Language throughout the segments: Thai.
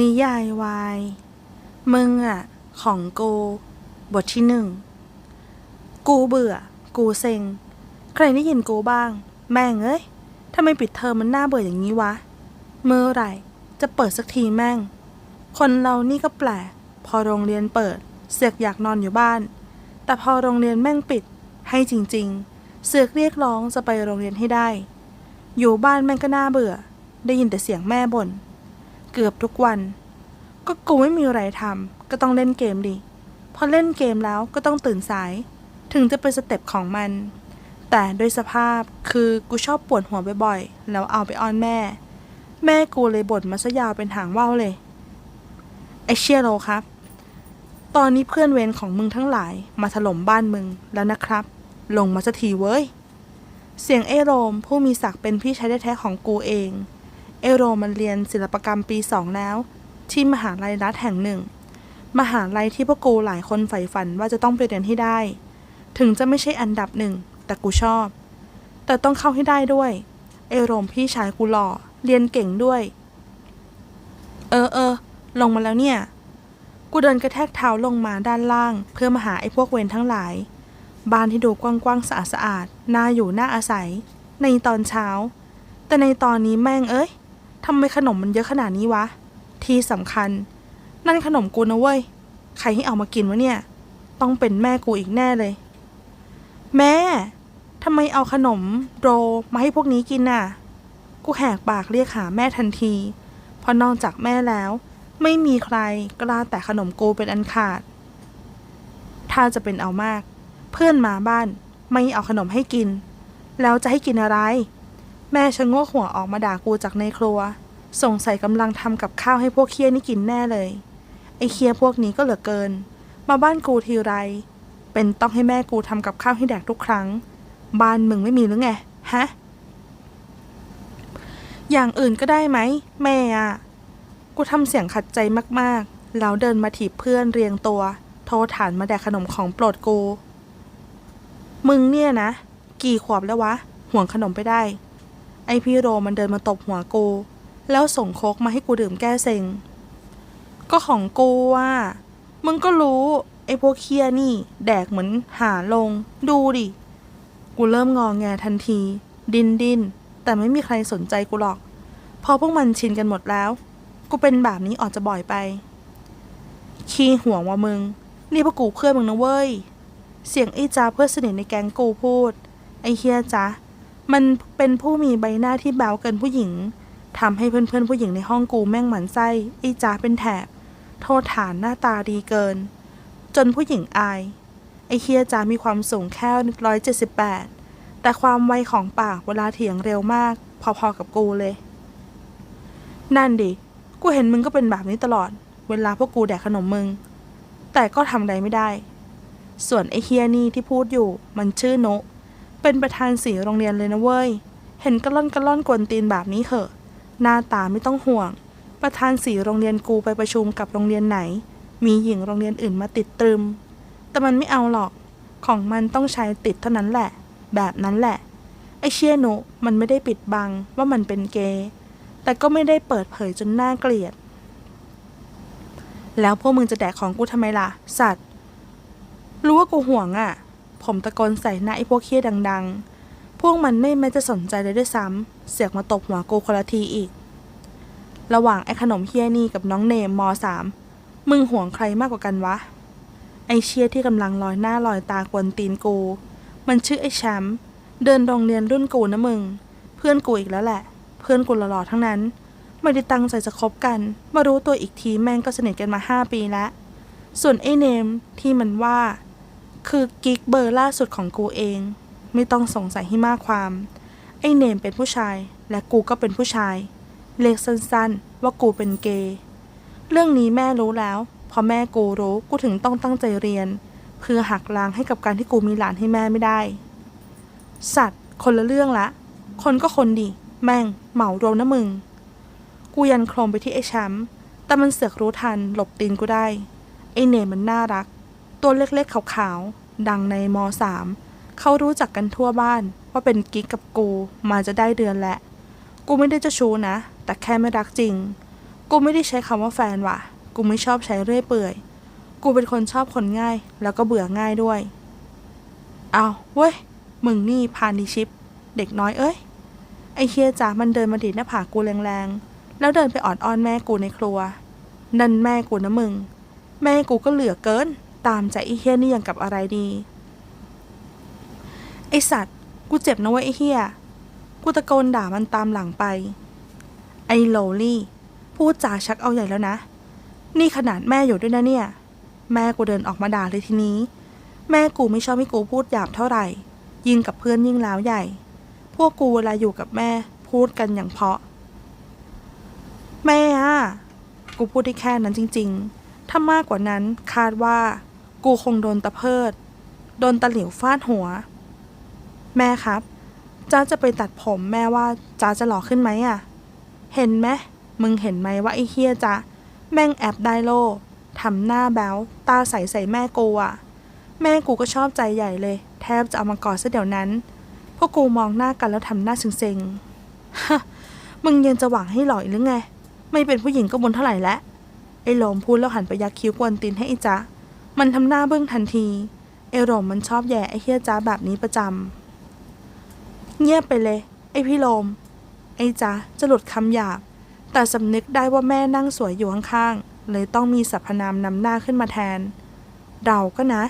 นิยายวาย มึงอะของกู บทที่หนึ่ง กูเบื่อ กูเซ็ง ใครได้ยินกูบ้าง แม่งเอ้ยทำไมปิดเทอมมันน่าเบื่ออย่างนี้วะ เมื่อไหร่ จะเปิดสักทีแม่ง คนเรานี่ก็แปลก พอโรงเรียนเปิด เสือกอยากนอนอยู่บ้าน แต่พอโรงเรียนแม่งปิด ให้จริง ๆ เสือกเรียกร้องจะไปโรงเรียนให้ได้ อยู่บ้านแม่งก็น่าเบื่อ ได้ยินแต่เสียงแม่บ่น เกือบทุกวัน ก็กูไม่มีอะไรทำก็ต้องเล่นเกมดิ พอเล่นเกมแล้วก็ต้องตื่นสาย ถึงจะเป็นสเต็ปของมัน แต่โดยสภาพคือกูชอบปวดหัวบ่อยๆ แล้วเอาไปอ้อนแม่ แม่กูเลยบ่นมาซะยาวเป็นหางว่าวเลย ไอเชียโรครับ ตอนนี้เพื่อนเวรของมึงทั้งหลายมาถล่มบ้านมึงแล้วนะครับ ลงมาสักทีเว้ย เสียงเอโรมผู้มีศักดิ์เป็นพี่ชายแท้ๆของกูเอง เอโรมันเรียนศิลปกรรมปีสองแล้ว ที่มหาลัยรัฐแห่งหนึ่ง มหาลัยที่พวกกูหลายคนใฝ่ฝันว่าจะต้องไปเรียนให้ได้ ถึงจะไม่ใช่อันดับหนึ่ง แต่กูชอบ แต่ต้องเข้าให้ได้ด้วย เอโรมพี่ชายกูหล่อเรียนเก่งด้วย เออเออลงมาแล้วเนี่ย กูเดินกระแทกเท้าลงมาด้านล่าง เพื่อมาหาไอ้พวกเวรทั้งหลาย บ้านที่ดูกว้างๆสะอาดสะอาดๆน่าอยู่น่าอาศัย ในตอนเช้า แต่ในตอนนี้แม่งเอ้ยทำไมขนมมันเยอะขนาดนี้วะ ที่สำคัญ นั่นขนมกูนะเว้ย ใครให้เอามากินวะเนี่ย ต้องเป็นแม่กูอีกแน่เลย แม่ทำไมเอาขนมโรมาให้พวกนี้กินน่ะ กูแหกปากเรียกหาแม่ทันที เพราะนอกจากแม่แล้ว ไม่มีใครกล้าแต่ขนมกูเป็นอันขาด ถ้าจะเป็นเอามาก เพื่อนมาบ้าน ไม่เอาขนมให้กิน แล้วจะให้กินอะไร แม่ชะโงกหัวออกมาด่ากูจากในครัว สงสัยกำลังทำกับข้าวให้พวกเคียนี่กินแน่เลย ไอ้เคียพวกนี้ก็เหลือเกิน มาบ้านกูทีไร เป็นต้องให้แม่กูทำกับข้าวให้แดกทุกครั้ง บ้านมึงไม่มีหรือไง ฮะ อย่างอื่นก็ได้ไหม แม่อะกูทำเสียงขัดใจมากๆ แล้วเดินมาถีบเพื่อนเรียงตัว โทรฐานมาแดกขนมของโปรดกู มึงเนี่ยนะ กี่ขวบแล้ววะ ห่วงขนมไปได้ ไอพี่โรมันเดินมาตบหัวกู แล้วส่งโคกมาให้กูดื่มแก้เซ็ง ก็ของกูอะมึงก็รู้ ไอพวกเคียนี่ แดกเหมือนหาลง ดูดิ กูเริ่มงองแงทันที ดินดิน แต่ไม่มีใครสนใจกูหรอก พอพวกมันชินกันหมดแล้ว กูเป็นแบบนี้ออกจะบ่อยไป ขี้ห่วงว่ามึง นี่พวกกูเพื่อนมึงนะเว้ย เสียงไอ้จ้าเพื่อนสนิทในแก๊งกูพูด ไอ้เฮียจ้ามันเป็นผู้มีใบหน้าที่แบวเกินผู้หญิงทำให้เพื่อนๆผู้หญิงในห้องกูแม่งหมันไส้ไอ้จ้าเป็นแถบ โทษฐานหน้าตาดีเกิน จนผู้หญิงอาย ไอ้เฮียจ้ามีความสูงแค่ร้อยเจ็ดสิบแปดแต่ความไวของปากเวลาเถียงเร็วมาก พอๆกับกูเลย นั่นดิ กูเห็นมึงก็เป็นแบบนี้ตลอด เวลาพวกกูแดกขนมมึง แต่ก็ทำอะไรไม่ได้ ส่วนไอเฮียนี่ที่พูดอยู่มันชื่อโนะเป็นประธานสีโรงเรียนเลยนะเว้ย เห็นกระล่อนกระล่อนกวนตีนแบบนี้เหอะ หน้าตาไม่ต้องห่วง ประธานสีโรงเรียนกูไปประชุมกับโรงเรียนไหน มีหญิงโรงเรียนอื่นมาติดตรึม แต่มันไม่เอาหรอก ของมันต้องใช้ติดเท่านั้นแหละ แบบนั้นแหละ ไอเชียโนะมันไม่ได้ปิดบังว่ามันเป็นเกย์ แต่ก็ไม่ได้เปิดเผยจนน่าเกลียด แล้วพวกมึงจะแดกของกูทำไมล่ะ สัตว์ รู้ว่ากูห่วงอะ่ะ ผมตะโกนใส่หน้าไอ้พวกเคี้ยดัง ๆ พวกมันไม่แม้จะสนใจเลยด้วยซ้ำ เสียกมาตบหัวกูคนละทีอีก ระหว่างไอ้ขนมเฮี้ยนี่กับน้องเนมมสามมึงห่วงใครมากกว่ากันวะ ไอเชียที่กำลังลอยหน้าลอยตากวนตีนกู มันชื่อไอแชมป์ เดินโรงเรียนรุ่นกูนะมึง เพื่อนกูอีกแล้วแหละ เพื่อนกูหล่อๆทั้งนั้น ไม่ได้ตั้งใจจะคบกัน มารู้ตัวอีกทีแม่งก็สนิทกันมาห้าปีแล้วส่วนไอ้เนมที่มันว่า คือกิ๊กเบอร์ล่าสุดของกูเอง ไม่ต้องสงสัยให้มากความ ไอ้เนมเป็นผู้ชาย และกูก็เป็นผู้ชาย เรียกสั้นๆ ว่ากูเป็นเกย์เรื่องนี้แม่รู้แล้ว พอแม่กูรู้กูถึงต้องตั้งใจเรียน เพื่อหักล้างให้กับการที่กูมีหลานให้แม่ไม่ได้ สัตว์ คนละเรื่องละ คนก็คนดิ แม่ง เหมารวมนะมึง กูยันโครมไปที่ไอ้แชมป์แต่มันเสือกรู้ทันหลบตีนกูได้ ไอ้เนมมันน่ารัก ตัวเล็กๆขาวๆ ดังในมสามเขารู้จักกันทั่วบ้านว่าเป็นกิ๊กกับกูมาจะได้เดือนแหละ กูไม่ได้จะชู้นะ แต่แค่ไม่รักจริง กูไม่ได้ใช้คำว่าแฟนว่ะ กูไม่ชอบใช้เรื่อยเปื่อย กูเป็นคนชอบคนง่าย แล้วก็เบื่อง่ายด้วย เอาเว้ย มึงนี่พานิชิป เด็กน้อยเอ้ย ไอเฮียจ๋ามันเดินมาดีดหน้าผากกูแรงๆ แล้วเดินไปออดอ้อนแม่กูในครัว นั่นแม่กูนะมึง แม่กูก็เหลือเกิน ตามใจไอ้เฮียนี่อยังกับอะไรดี ไอสัตว์ กูเจ็บนะเว้ยไอ้เฮียกูตะโกนด่ามันตามหลังไป ไอโลลี่ พูดจาชักเอาใหญ่แล้วนะ นี่ขนาดแม่อยู่ด้วยนะเนี่ย แม่กูเดินออกมาด่าเลยทีนี้ แม่กูไม่ชอบให้กูพูดหยาบเท่าไหร่ ยิ่งกับเพื่อนยิ่งแล้วใหญ่ พวกกูเวลาอยู่กับแม่พูดกันอย่างเพาะ แม่อะกูพูดได้แค่นั้นจริง ๆ ถ้ามากกว่านั้นคาดว่า กูคงโดนตะเพิด โดนตะหลิวฟาดหัว แม่ครับจ้าจะไปตัดผมแม่ว่าจ้าจะหล่อขึ้นไหมอะเห็นไหมมึงเห็นไหมว่าไอ้เฮียจ้าแม่งแอบได้โลทำหน้าแบ๊วตาใสใสแม่กูอะแม่กูก็ชอบใจใหญ่เลย แทบจะเอามากอดซะเดี๋ยวนั้น พวกกูมองหน้ากันแล้วทำหน้าเซ็งๆฮะมึงยังจะหวังให้หล่ออีกหรือไง ไม่เป็นผู้หญิงก็บนเท่าไหร่แล้วไอ้หลมพูดแล้วหันไปยักคิ้วกวนตีนให้ไอ้จ๊ะ มันทำหน้าเบื้องทันทีไอ้โหลมมันชอบแย่ไอ้เฮียจ๊ะแบบนี้ประจำ เงียบไปเลย ไอ้พี่โลม ไอ้จ๊ะจะหลุดคำหยาบ แต่สำนึกได้ว่าแม่นั่งสวยอยู่ข้างๆ เลยต้องมีสรรพนามนำหน้าขึ้นมาแทน เราก็นะ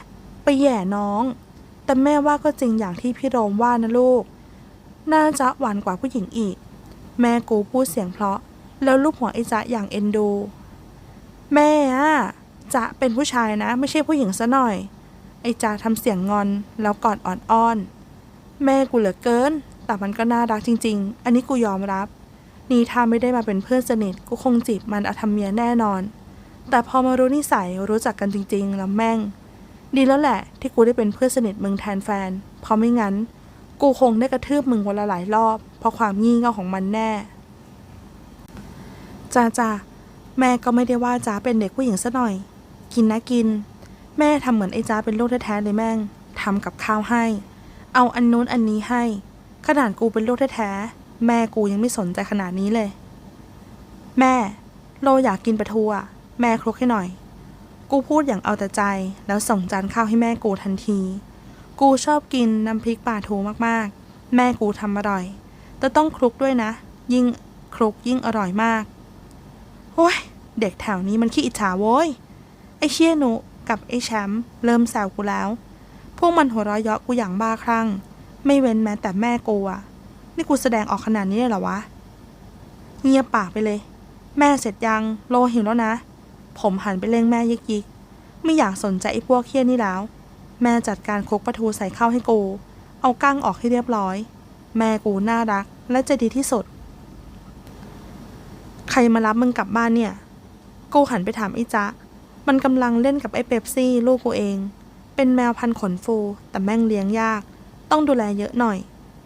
ไปแย่น้อง แต่แม่ว่าก็จริงอย่างที่พี่โรมว่านะลูก น่าจะหวานกว่าผู้หญิงอีก แม่กูพูดเสียงเพราะ แล้วลูกหัวไอ้จ๊ะอย่างเอ็นดู แม่อะ จะเป็นผู้ชายนะ ไม่ใช่ผู้หญิงซะหน่อย ไอจ๊ะทำเสียงงอนแล้วกอดอ่อนอ้อน แม่กูเหลือเกิน แต่มันก็น่ารักจริง ๆ อันนี้กูยอมรับ นี่ถ้าไม่ได้มาเป็นเพื่อนสนิทกูคงจีบมันเอาทำเมียแน่นอน แต่พอมารู้นิสัยรู้จักกันจริง ๆ แล้วแม่ง ดีแล้วแหละ ที่กูได้เป็นเพื่อนสนิทมึงแทนแฟน เพราะไม่งั้น กูคงได้กระทืบมึงวันละหลายรอบ เพราะความงี่เง่าของมันแน่จ้าจ้าแม่ก็ไม่ได้ว่าจ้าเป็นเด็กผู้หญิงซะหน่อย กินนะกิน แม่ทำเหมือนไอ้จ้าเป็นลูกแท้ๆเลยแม่งทำกับข้าวให้ เอาอันนู้นอันนี้ให้ ขนาดกูเป็นลูกแท้ๆแม่กูยังไม่สนใจขนาดนี้เลย แม่ โลอยากกินปลาทูอะแม่คลุกให้หน่อย กูพูดอย่างเอาแต่ใจแล้วส่งจานข้าวให้แม่กูทันที กูชอบกินน้ำพริกปลาทูมากๆ แม่กูทำอร่อย แต่ต้องคลุกด้วยนะ ยิ่งคลุกยิ่งอร่อยมากโอ้ยเด็กแถวนี้มันขี้อิจฉาโว้ย ไอเชี่ยหนุกับไอแชมป์เริ่มแซวกูแล้ว พวกมันหัวเราะเยาะกูอย่างบ้าคลั่ง ไม่เว้นแม้แต่แม่กูอะนี่กูแสดงออกขนาดนี้เลยเหรอวะ เงียบปากไปเลย แม่เสร็จยังโลหิวแล้วนะ ผมหันไปเร่งแม่ยิกยิกๆไม่อยากสนใจไอ้พวกเคี้ยนี่แล้ว แม่จัดการคุกปลาทูใส่ข้าวให้กู เอาก้างออกให้เรียบร้อย แม่กูน่ารักและใจดีที่สุด ใครมารับมึงกลับบ้านเนี่ย กูหันไปถามไอ้จ๊ะ มันกำลังเล่นกับไอ้เป๊ปซี่ลูกกูเอง เป็นแมวพันขนฟู แต่แม่งเลี้ยงยาก ต้องดูแลเยอะหน่อย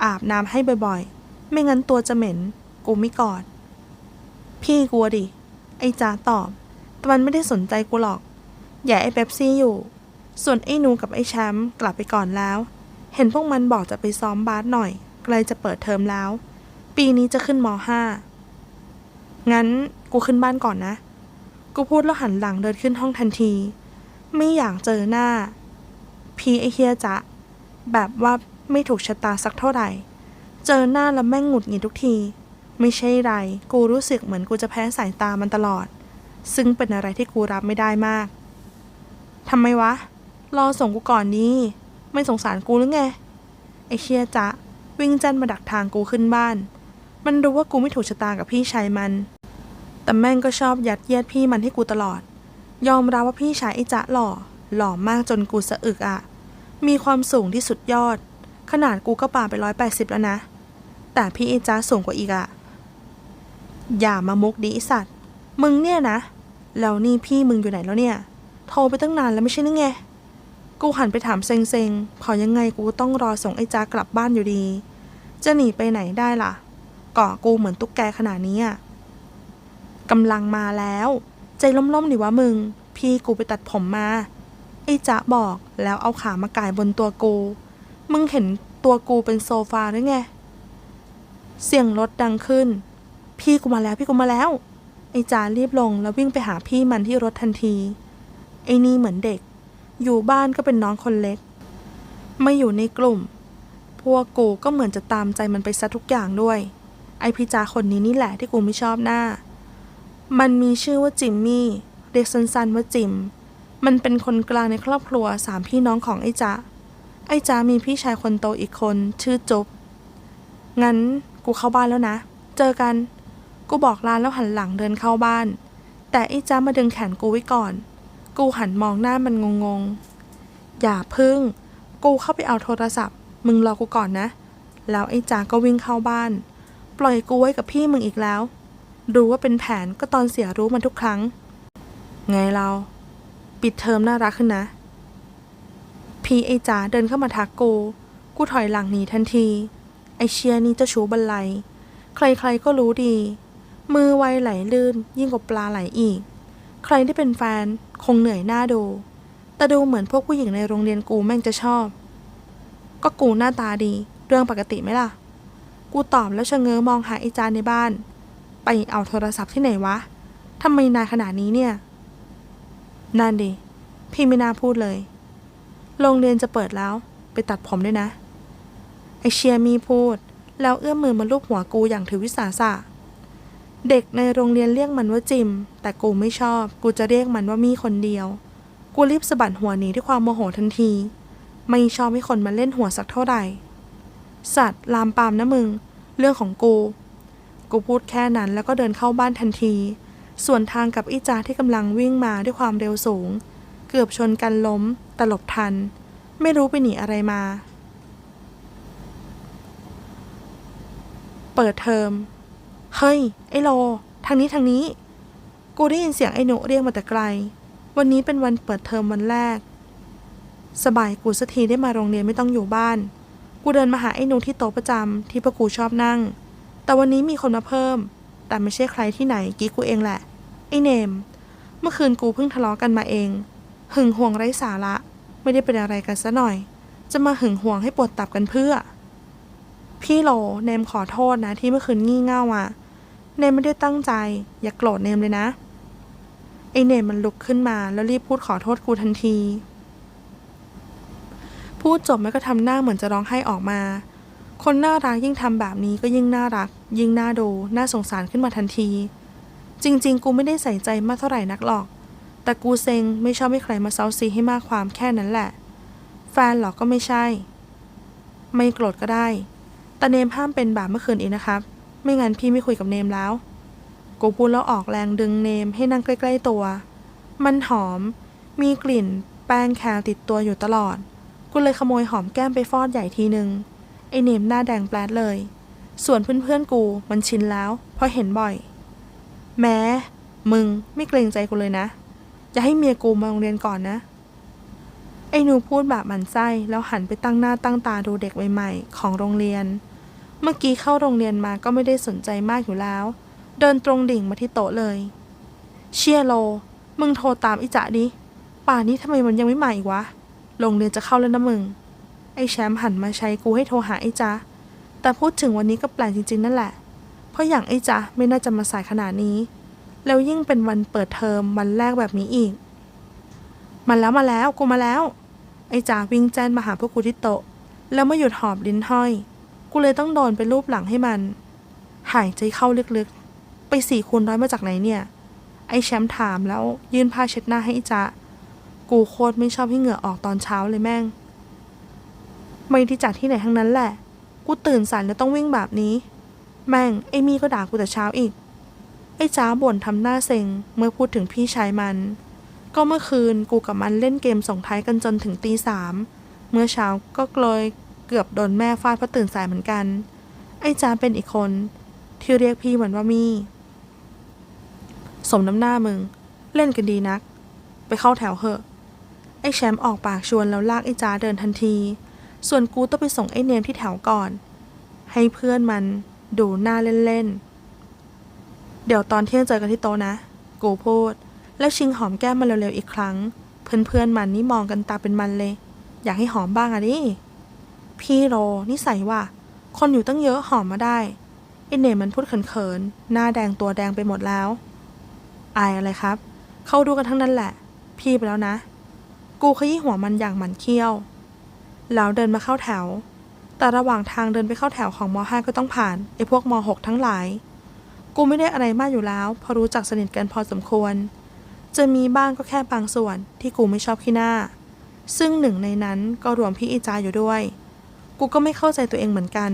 อาบน้ำให้บ่อยๆ ไม่งั้นตัวจะเหม็น กูไม่กอด พี่กลัวดิ ไอ้จ๊ะตอบ แต่มันไม่ได้สนใจกูหรอก อย่าไอ้เป๊ปซี่อยู่ ส่วนไอ้นูกับไอ้แชมป์กลับไปก่อนแล้ว เห็นพวกมันบอกจะไปซ้อมบาสหน่อยใกล้จะเปิดเทอมแล้ว ปีนี้จะขึ้นมห้างั้นกูขึ้นบ้านก่อนนะ กูพูดแล้วหันหลังเดินขึ้นห้องทันที ไม่อยากเจอหน้า พี่ไอเฮียจะ แบบว่าไม่ถูกชะตาสักเท่าไหร่ เจอหน้าแล้วแม่งหงุดหงิดทุกที ไม่ใช่ไร กูรู้สึกเหมือนกูจะแพ้สายตามันตลอด ซึ่งเป็นอะไรที่กูรับไม่ได้มากทำไมวะ รอส่งกูก่อนดีไม่สงสารกูหรือไง ไอเชียจะวิ่งจันมาดักทางกูขึ้นบ้าน มันรู้ว่ากูไม่ถูกชะตากับพี่ชายมัน แต่แม่งก็ชอบยัดเยียดพี่มันให้กูตลอด ยอมรับว่าพี่ชายไอ้จ๊ะหล่อ หล่อมากจนกูสะอึกอะมีความสูงที่สุดยอด ขนาดกูก็ป่าไปร้อยแปดสิบแล้วนะ แต่พี่ไอ้จ๊ะสูงกว่าอีกอะอย่ามามุกดิไอ้สัตว์ มึงเนี่ยนะ แล้วนี่พี่มึงอยู่ไหนแล้วเนี่ย โทรไปตั้งนานแล้วไม่ใช่นึงไง กูหันไปถามเซ็งเซ็งๆพอยังไงกูต้องรอส่งไอ้จ๊ะกลับบ้านอยู่ดี จะหนีไปไหนได้ล่ะกาะกูเหมือนตุ๊กแกขนาดนี้อะ กำลังมาแล้ว ใจล่มๆดิวะมึง พี่กูไปตัดผมมา ไอ้จ๊ะบอกแล้วเอาขามาก่ายบนตัวกู มึงเห็นตัวกูเป็นโซฟาหรือไง เสียงรถดังขึ้น พี่กูมาแล้วพี่กูมาแล้ว ไอ้จารีบลงแล้ววิ่งไปหาพี่มันที่รถทันที ไอ้นี่เหมือนเด็ก อยู่บ้านก็เป็นน้องคนเล็ก ไม่อยู่ในกลุ่ม พวกกูก็เหมือนจะตามใจมันไปซะทุกอย่างด้วย ไอพี่จาคนนี้นี่แหละที่กูไม่ชอบหน้า มันมีชื่อว่าจิมมี่เรียกสั้นๆว่าจิม มันเป็นคนกลางในครอบครัวสามพี่น้องของไอ้จ๊ะไอ้จ๊ะมีพี่ชายคนโตอีกคนชื่อจุ๊บงั้นกูเข้าบ้านแล้วนะ เจอกัน กูบอกลาแล้วหันหลังเดินเข้าบ้าน แต่ไอ้จ๊ะมาดึงแขนกูไว้ก่อน กูหันมองหน้ามันงงๆ อย่าพึ่ง กูเข้าไปเอาโทรศัพท์ มึงรอกูก่อนนะ แล้วไอ้จ๊ะก็วิ่งเข้าบ้าน ปล่อยกูไว้กับพี่มึงอีกแล้ว รู้ว่าเป็นแผนก็ตอนเสียรู้มันทุกครั้ง ไงเรา ปิดเทอมน่ารักขึ้นนะ พีไอจ๋าเดินเข้ามาทักกู กูถอยหลังหนีทันที ไอเชียนี่เจะชูบันไลใครๆก็รู้ดี มือไวไหลลื่น ยิ่งกว่าปลาไหลอีก ใครที่เป็นแฟนคงเหนื่อยหน้าดู แต่ดูเหมือนพวกผู้หญิงในโรงเรียนกูแม่งจะชอบ ก็กูหน้าตาดี เรื่องปกติไหมล่ะ กูตอบแล้วชะเง้อมองหาไอ้จานในบ้าน ไปเอาโทรศัพท์ที่ไหนวะทำไมนายขนาดนี้เนี่ย นั่นดิ พี่ไม่น่าพูดเลย โรงเรียนจะเปิดแล้ว ไปตัดผมด้วยนะ ไอเชียมีพูด แล้วเอื้อมมือมาลูบหัวกูอย่างถือวิสาสะ เด็กในโรงเรียนเรียกมันว่าจิม แต่กูไม่ชอบ กูจะเรียกมันว่ามีคนเดียว กูรีบสะบัดหัวหนีด้วยความโมโหทันที ไม่ชอบให้คนมาเล่นหัวสักเท่าไหร่ สัตว์ลามปามนะมึง เรื่องของกู กูพูดแค่นั้นแล้วก็เดินเข้าบ้านทันที ส่วนทางกับอีจาที่กำลังวิ่งมาด้วยความเร็วสูง เกือบชนกันล้มแต่หลบทัน ไม่รู้ไปหนีอะไรมา เปิดเทอม เฮ้ย ไอโล ทางนี้ทางนี้ กูได้ยินเสียงไอหนุเรียกมาแต่ไกล วันนี้เป็นวันเปิดเทอมวันแรก สบายกูสักทีได้มาโรงเรียนไม่ต้องอยู่บ้าน กูเดินมาหาไอหนุที่โต๊ะประจำที่พวกกูชอบนั่ง แต่วันนี้มีคนมาเพิ่ม แต่ไม่ใช่ใครที่ไหนกี้กูเองแหละ ไอ้เนม เมื่อคืนกูเพิ่งทะเลาะกันมาเอง หึงห่วงไร้สาระ ไม่ได้เป็นอะไรกันซะหน่อย จะมาหึงห่วงให้ปวดตับกันเพื่อ พี่โลเนมขอโทษนะที่เมื่อคืนงี่เง่าอะ เนมไม่ได้ตั้งใจ อย่ากโกรธเนมเลยนะ ไอเนมมันลุกขึ้นมาแล้วรีบพูดขอโทษกูทันที พูดจบมันก็ทำหน้าเหมือนจะร้องไห้ออกมา คนน่ารักยิ่งทำแบบนี้ก็ยิ่งน่ารัก ยิ่งน่าดู น่าสงสารขึ้นมาทันที จริง ๆ กูไม่ได้ใส่ใจมากเท่าไหร่นักหรอก แต่กูเซ็งไม่ชอบให้ใครมาเซาซีให้มากความแค่นั้นแหละ แฟนหรอกก็ไม่ใช่ ไม่โกรธก็ได้ แต่เนมห้ามเป็นแบบเมื่อคืนเองนะครับ ไม่งั้นพี่ไม่คุยกับเนมแล้ว กูพูดแล้วออกแรงดึงเนมให้นั่งใกล้ ๆ ตัว มันหอม มีกลิ่น แป้งแคลติดตัวอยู่ตลอด กูเลยขโมยหอมแก้มไปฟอดใหญ่ทีหนึ่ง ไอเนมหน้าแดงแปลดเลย ส่วนเพื่อนๆกูมันชินแล้วเพราะเห็นบ่อย แม้ มึงไม่เกรงใจกูเลยนะ จะให้เมียกูมาโรงเรียนก่อนนะ ไอ้หนูพูดแบบหมันไส้แล้วหันไปตั้งหน้าตั้งตาดูเด็กใหม่ๆของโรงเรียน เมื่อกี้เข้าโรงเรียนมาก็ไม่ได้สนใจมากอยู่แล้ว เดินตรงดิ่งมาที่โต๊ะเลย เชียโล มึงโทรตามอิจะดิป่านนี้ทำไมมันยังไม่มาอีกวะ โรงเรียนจะเข้าแล้วนะมึง ไอ้แชมป์หันมาใช้กูให้โทรหาไอ้จ๊ะ แต่พูดถึงวันนี้ก็แปลกจริงๆ นั่นแหละ เพราะอย่างไอ้จ๊ะไม่น่าจะมาสายขนาดนี้ แล้วยิ่งเป็นวันเปิดเทอมวันแรกแบบนี้อีก มาแล้วมาแล้วกูมาแล้ว ไอ้จ๋าวิ่งแจ้นมาหาพวกกูที่โต๊ะ แล้วไม่หยุดหอบลิ้นห้อย กูเลยต้องโดนไปรูปหลังให้มัน หายใจเข้าลึกๆ ไปสี่คูณร้อยมาจากไหนเนี่ย ไอ้แชมป์ถามแล้วยื่นผ้าเช็ดหน้าให้ไอ้จ๊ะ กูโคตรไม่ชอบให้เหงื่อออกตอนเช้าเลยแม่ง ไม่ที่จากที่ไหนทั้งนั้นแหละ กูตื่นสายแล้วต้องวิ่งแบบนี้ แม่งไอ้มี่ก็ด่ากูแต่เช้าอีก ไอ้จ้าบ่นทำหน้าเซ็งเมื่อพูดถึงพี่ชายมัน ก็เมื่อคืนกูกับมันเล่นเกมส่งท้ายกันจนถึงตีสาม เมื่อเช้าก็เลยเกือบโดนแม่ฟาดเพราะตื่นสายเหมือนกัน ไอ้จ้าเป็นอีกคน ที่เรียกพี่เหมือนว่ามี่ สมน้ำหน้ามึง เล่นกันดีนัก ไปเข้าแถวเหอะไอ้แชมป์ออกปากชวนแล้วลากไอ้จ้าเดินทันที ส่วนกูต้องไปส่งไอ้เนมที่แถวก่อน ให้เพื่อนมันดูหน้าเล่นๆ เดี๋ยวตอนเที่ยงเจอกันที่โต๊ะนะ กูพูด แล้วชิงหอมแก้มมันเร็วๆอีกครั้ง เพื่อนๆมันนี่มองกันตาเป็นมันเลย อยากให้หอมบ้างอะดิพี่โรนิสัยว่ะ คนอยู่ตั้งเยอะหอมมาได้ไอเนมมันพูดเขินๆ หน้าแดงตัวแดงไปหมดแล้ว อายอะไรครับ เข้าดูกันทั้งนั้นแหละ พี่ไปแล้วนะ กูขยี้หัวมันอย่างหมันเคี้ยว แล้วเดินมาเข้าแถว แต่ระหว่างทางเดินไปเข้าแถวของม .5 ก็ต้องผ่านไอ้พวกม .6 ทั้งหลาย กูไม่ได้อะไรมากอยู่แล้วพราะรู้จักสนิทกันพอสมควร จะมีบ้างก็แค่บางส่วนที่กูไม่ชอบขี้หน้า ซึ่งหนึ่งในนั้นก็รวมพี่อีจาอยู่ด้วย กูก็ไม่เข้าใจตัวเองเหมือนกัน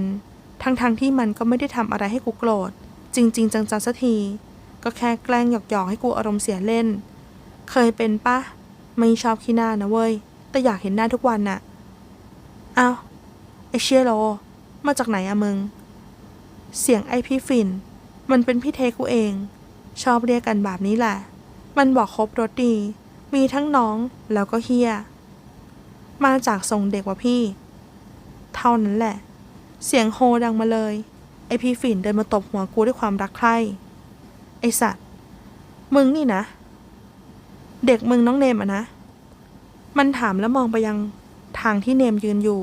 ทั้งๆทที่มันก็ไม่ได้ทำอะไรให้กูโกรธ จริง ๆ จังๆสักทีก็แค่แกล้งหยอกๆให้กูอารมณ์เสียเล่น เคยเป็นปะไม่ชอบขี้หน้านะเว้ย แต่อยากเห็นหน้าทุกวันน่ะ อ้าวไอเชียโรมาจากไหนอะมึง เสียงไอพี่ฟิน มันเป็นพี่เทกูเอง ชอบเรียกกันแบบนี้แหละ มันบอกครบรถดี มีทั้งน้องแล้วก็เฮีย มาจากทรงเด็กว่าพี่ เท่านั้นแหละ เสียงโฮดังมาเลย ไอพี่ฝิ่นเดินมาตบหัวกูด้วยความรักใคร่ ไอสัตว์ มึงนี่นะ เด็กมึงน้องเนมอะนะ มันถามแล้วมองไปยัง ทางที่เนมยืนอยู่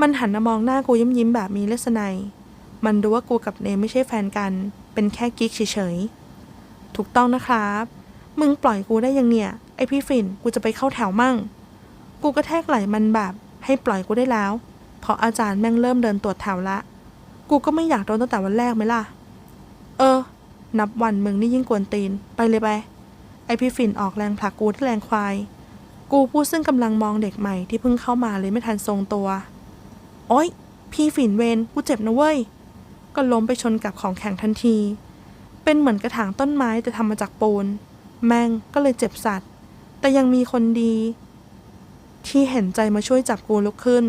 มันหันมามองหน้ากูยิ้มยิ้มแบบมีเลสไนยมันรู้ว่ากูกับเนมไม่ใช่แฟนกัน เป็นแค่กิ๊กเฉยๆ ถูกต้องนะครับ มึงปล่อยกูได้ยังเนี่ย ไอพี่ฝิ่น กูจะไปเข้าแถวมั่ง กูก็แทกไหลมันแบบให้ปล่อยกูได้แล้ว เพราะอาจารย์แม่งเริ่มเดินตรวจแถวละ กูก็ไม่อยากโดนตั้งแต่วันแรกไหมล่ะ เออ นับวันมึงนี่ยิ่งกวนตีน ไปเลยไป ไอพี่ฝิ่นออกแรงผลักกูที่แรงควาย กูผู้ซึ่งกำลังมองเด็กใหม่ที่เพิ่งเข้ามาเลยไม่ทันทรงตัว โอ๊ย พี่ฝิ่นเวนกูเจ็บนะเว้ย ก็ล้มไปชนกับของแข็งทันที เป็นเหมือนกระถางต้นไม้แต่ทำมาจากปูน แม่งก็เลยเจ็บสัตว์ แต่ยังมีคนดี ที่เห็นใจมาช่วยจับกูลุกขึ้น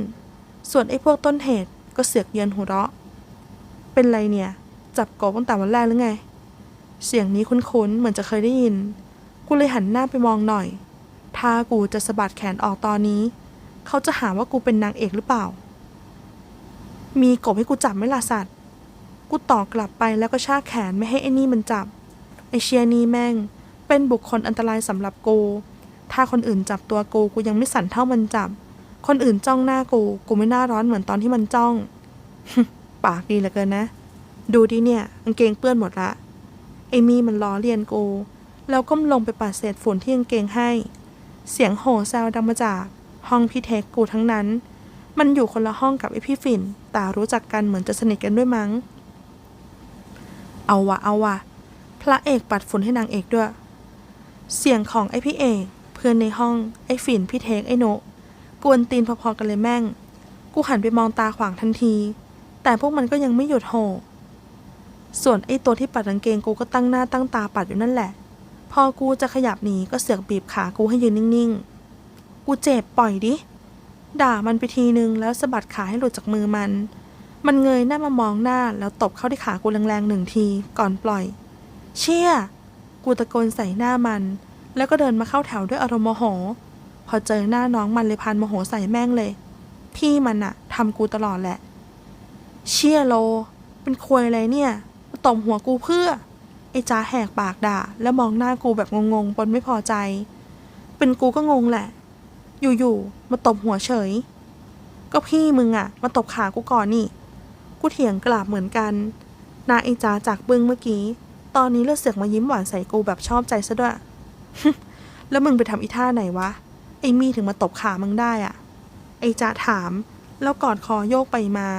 ส่วนไอ้พวกต้นเหตุก็เสือกเยือนหัวเราะ เป็นไรเนี่ย จับกบตั้งแต่วันแรกหรือไง เสียงนี้คุ้นๆเหมือนจะเคยได้ยิน กูเลยหันหน้าไปมองหน่อย ถ้ากูจะสะบัดแขนออกตอนนี้ เขาจะหาว่ากูเป็นนางเอกหรือเปล่า มีกบให้กูจับไหม่ล่ะสัตว์ กูต่อกลับไปแล้วก็ชากแขนไม่ให้ไอ้นี่มันจับ ไอเชียนี่แม่ง เป็นบุคคลอันตรายสำหรับกู ถ้าคนอื่นจับตัวกูกูยังไม่สั่นเท่ามันจับ คนอื่นจ้องหน้ากู กูไม่น่าร้อนเหมือนตอนที่มันจ้อง ปากดีเหลือเกินนะ ดูดิเนี่ยกางเกงเปื้อนหมดละไอมี่มันล้อเลียนกู แล้วก้มลงไปปัดเศษฝุ่นที่กางเกงให้ เสียงโห่แซวดังมาจากห้องพี่เทคกูทั้งนั้น มันอยู่คนละห้องกับไอพี่ฝิ่น แต่รู้จักกันเหมือนจะสนิทกันด้วยมั้ง เอาวะเอาวะพระเอกปัดฝุ่นให้นางเอกด้วย เสียงของไอพี่เอก เพื่อนในห้องไอฝิ่นพี่เทคไอโนะกวนตีนพอๆกันเลยแม่ง กูหันไปมองตาขวางทันที แต่พวกมันก็ยังไม่หยุดโห่ส่วนไอตัวที่ปัดกางเกงกูก็ตั้งหน้าตั้งตาปัดอยู่นั่นแหละ พอกูจะขยับหนีก็เสือกบีบขากูให้ยืนนิ่งๆ กูเจ็บปล่อยดิ ด่ามันไปทีนึงแล้วสะบัดขาให้หลุดจากมือมัน มันเงยหน้ามามองหน้าแล้วตบเข้าที่ขากูแรงๆหนึ่งทีก่อนปล่อย เชี่ย กูตะโกนใส่หน้ามัน แล้วก็เดินมาเข้าแถวด้วยอารมณ์โมโห พอเจอหน้าน้องมันเลยพันโมโหใส่แม่งเลย พี่มันอะทำกูตลอดแหละ เชี่ยโล เป็นควยอะไรเนี่ยมาตบหัวกูเพื่อ ไอ้จ้าแหกปากด่า แล้วมองหน้ากูแบบงงๆปนไม่พอใจ เป็นกูก็งงแหละ อยู่ๆมาตบหัวเฉย ก็พี่มึงอะมาตบขากูก่อนนี่ กูเถียงกลับเหมือนกันนาไอ้จ้าจากบึ้งเมื่อกี้ ตอนนี้เลือดเสือกมายิ้มหวานใส่กูแบบชอบใจซะด้วย แล้วมึงไปทำอีท่าไหนวะ ไอ้มี่ถึงมาตบขามึงได้อะไอ้จ้าถาม แล้วกอดคอโยกไปมา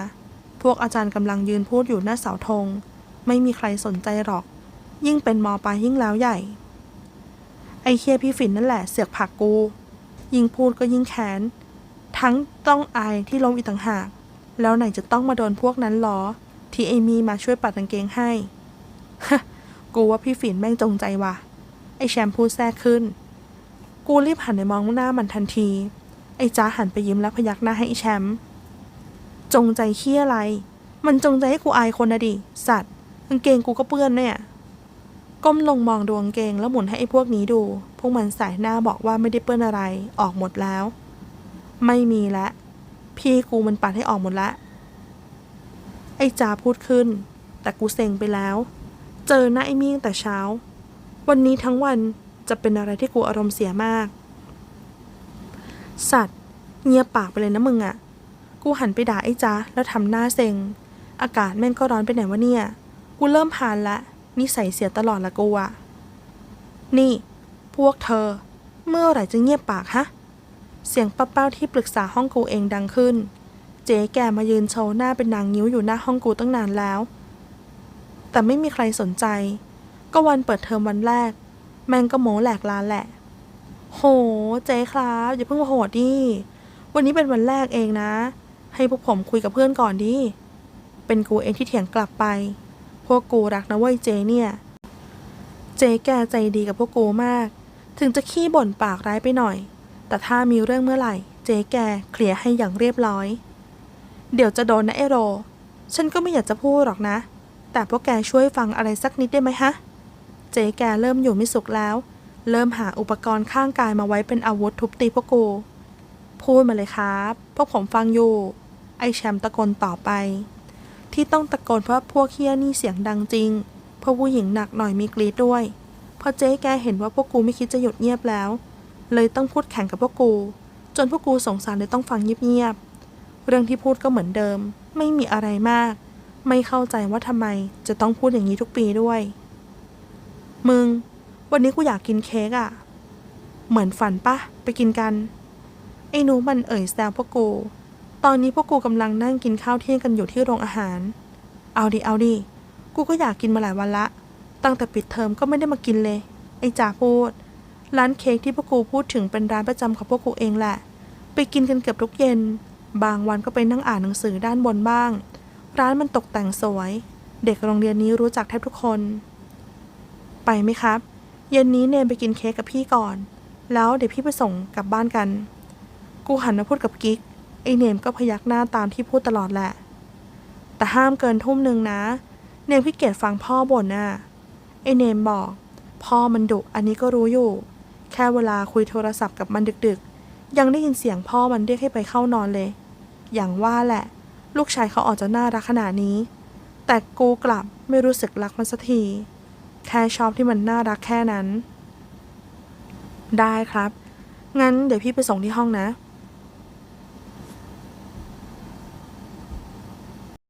พวกอาจารย์กำลังยืนพูดอยู่หน้าเสาธง ไม่มีใครสนใจหรอก ยิ่งเป็นมอปลายยิ่งแล้วใหญ่ ไอ้เคียพี่ฝินนั่นแหละเสือกผักกู ยิ่งพูดก็ยิ่งแค้น ทั้งต้องอายที่ล้มอีกต่างหาก แล้วไหนจะต้องมาโดนพวกนั้นล้อ ที่ไอมีมาช่วยปัดกางเกงให้กูว่าพี่ฝินแม่งจงใจว่ะ ไอแชมพูดแทรกขึ้น กูรีบหันไปมองหน้ามันทันที ไอจ้าหันไปยิ้มแล้วพยักหน้าให้ไอแชมป์จงใจขี้อะไร มันจงใจให้กูอายคนนะดิ สัตว์กางเกงกูก็เปื้อนเนี่ย ก้มลงมองดวงเกงแล้วหมุนให้ไอ้พวกนี้ดู พวกมันสายหน้าบอกว่าไม่ได้เปื้อนอะไร ออกหมดแล้ว ไม่มีละ พี่กูมันปัดให้ออกหมดละ ไอ้จาพูดขึ้น แต่กูเซ็งไปแล้ว เจอหน้าไอ้มี่ตั้งแต่เช้า วันนี้ทั้งวันจะเป็นอะไรที่กูอารมณ์เสียมาก สัตว์ เงียบปากไปเลยนะมึงอะกูหันไปด่าไอ้จ๊ะแล้วทำหน้าเซ็ง อากาศแม่งก็ร้อนไปไหนวะเนี่ย กูเริ่มผ่านละ นิสัยเสียตลอดละกูอะนี่ พวกเธอ เมื่อไหร่จะเงียบปากฮะ เสียงป้าเป้าที่ปรึกษาห้องกูเองดังขึ้น เจ๊แกมายืนโชว์หน้าเป็นนางนิ้วอยู่หน้าห้องกูตั้งนานแล้ว แต่ไม่มีใครสนใจ ก็วันเปิดเทอมวันแรก แมงก็โมแหลกลานแหละ โห เจ๊ครับอย่าเพิ่งโหดดิ วันนี้เป็นวันแรกเองนะ ให้พวกผมคุยกับเพื่อนก่อนดิ เป็นกูเองที่เถียงกลับไป วกกูรักนะเว้ยเจเนี่ย เจแกใจดีกับพวกกูมาก ถึงจะขี้บ่นปากร้ายไปหน่อย แต่ถ้ามีเรื่องเมื่อไหร่ เจแกเคลียร์ให้อย่างเรียบร้อย เดี๋ยวจะโดนนะไอโร ฉันก็ไม่อยากจะพูดหรอกนะ แต่พวกแกช่วยฟังอะไรสักนิดได้ไหมฮะ เจแกเริ่มอยู่ไม่สุขแล้ว เริ่มหาอุปกรณ์ข้างกายมาไว้เป็นอาวุธทุบตีพวกกูพูดมาเลยครับ พวกผมฟังอยู่ ไอแชมป์ตะโกนต่อไป ที่ต้องตะโกนเพราะพวกเฮียนี่เสียงดังจริงเพราะผู้หญิงหนักหน่อยมีกรีดด้วย พอเจ๊แกเห็นว่าพวกกูไม่คิดจะหยุดเงียบแล้ว เลยต้องพูดแข่งกับพวกกู จนพวกกูสงสารเลยต้องฟังเงียบๆ เรื่องที่พูดก็เหมือนเดิม ไม่มีอะไรมาก ไม่เข้าใจว่าทำไมจะต้องพูดอย่างนี้ทุกปีด้วย มึง วันนี้กูอยากกินเค้กอะ่ะ เหมือนฝันปะไปกินกัน ไอ้หนูมันเอ่ยแซวพวกกู ตอนนี้พวกกูกำลังนั่งกินข้าวเที่ยงกันอยู่ที่โรงอาหาร เอาดิเอาดิ กูก็อยากกินมาหลายวันละ ตั้งแต่ปิดเทอมก็ไม่ได้มากินเลย ไอ้จ่าพูด ร้านเค้กที่พวกกูพูดถึงเป็นร้านประจำของพวกกูเองแหละ ไปกินกันเกือบทุกเย็น บางวันก็ไปนั่งอ่านหนังสือด้านบนบ้าง ร้านมันตกแต่งสวย เด็กโรงเรียนนี้รู้จักแทบทุกคน ไปไหมครับ เย็นนี้เนมไปกินเค้กกับพี่ก่อน แล้วเดี๋ยวพี่ไปส่งกลับบ้านกัน กูหันมาพูดกับกิ๊ก ไอเนมก็พยักหน้าตามที่พูดตลอดแหละ แต่ห้ามเกินทุ่มหนึ่งนะ เนมขี้เกียจฟังพ่อบ่นน่ะ ไอเนมบอก พ่อมันดุอันนี้ก็รู้อยู่ แค่เวลาคุยโทรศัพท์กับมันดึกๆ ยังได้ยินเสียงพ่อมันเรียกให้ไปเข้านอนเลย อย่างว่าแหละ ลูกชายเขาออกจะน่ารักขนาดนี้ แต่กูกลับไม่รู้สึกรักมันสักที แค่ชอบที่มันน่ารักแค่นั้น ได้ครับ งั้นเดี๋ยวพี่ไปส่งที่ห้องนะ